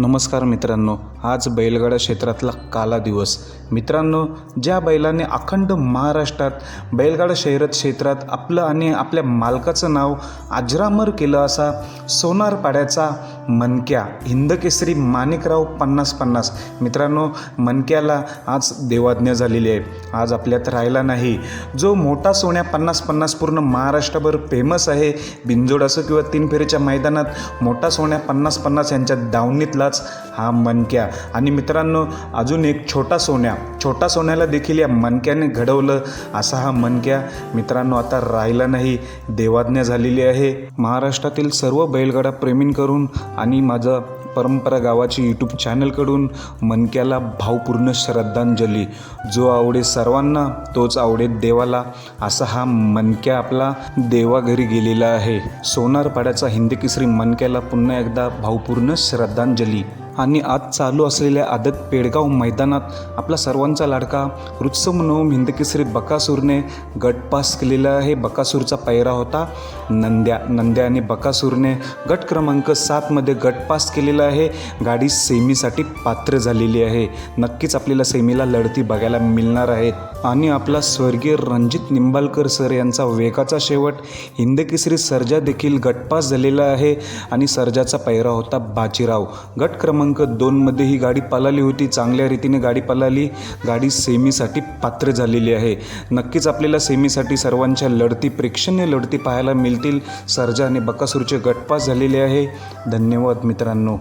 नमस्कार मित्रांनो आज बैलगाडा क्षेत्रातला काला दिवस. मित्रांनो ज्या बैलाने अखंड महाराष्ट्रात बैलगाडा शहरात क्षेत्रात आपलं आणि आपल्या मालकाचं नाव अजरामर केलं असा सोनार पाड्याचा मनक्या हिंदकेसरी माणिकराव पन्नास पन्नास. मित्रांनो मनक्याला आज देवाज्ञा झालेली आहे. आज आपल्यात राहिला नाही. जो मोठा सोन्या पन्नास पन्नास पूर्ण महाराष्ट्रभर फेमस आहे बिंजोड असो किंवा तीन फेरीच्या मैदानात मोठा सोन्या पन्नास पन्नास यांच्या दावणीतलाच हा मनक्या. आणि मित्रांनो अजून एक छोटा सोन्या. छोटा सोन्याला देखील या मनक्याने घडवलं. असा हा मनक्या मित्रांनो आता राहिला नाही. देवाज्ञा झालेली आहे. महाराष्ट्रातील सर्व बैलगाडा प्रेमींकडून आणि माझं परंपरा गावाची यूट्यूब चॅनलकडून मनक्याला भावपूर्ण श्रद्धांजली. जो आवडे सर्वांना तोच आवडे देवाला. असा हा मनक्या आपला देवाघरी गेलेला आहे. सोनारपाड्याचा हिंदी केसरी मनक्याला पुन्हा एकदा भावपूर्ण श्रद्धांजली. आणि आज चालू असलेल्या आदत पेडगाव मैदानात आपला सर्वांचा लाडका रुत्समनोम हिंदकेसरी बकासूरने गट पास केलेला आहे. बकासूरचा पैरा होता नंद्या नंद्या आणि बकासूरने गट क्रमांक सातमध्ये गट पास केलेला आहे. गाडी सेमीसाठी पात्र झालेली आहे. नक्कीच आपल्याला सेमीला लढती बघायला मिळणार आहेत आणि आपला स्वर्गीय रणजित निंबाळकर सर यांचा वेगाचा शेवट हिंदकेसरी सर्जा देखील गटपास झालेला आहे. आणि सर्जाचा पैरा होता बाजीराव. गट क्रमांक दोनमध्ये ही गाडी पलाली होती. चांगल्या रीतीने गाडी पलाली. गाडी सेमीसाठी पात्र झालेली आहे. नक्कीच आपल्याला सेमीसाठी सर्वांच्या लढती प्रेक्षणीय लढती पाहायला मिळतील. सर्जा आणि बकासूरचे गटपास झालेले आहे. धन्यवाद मित्रांनो.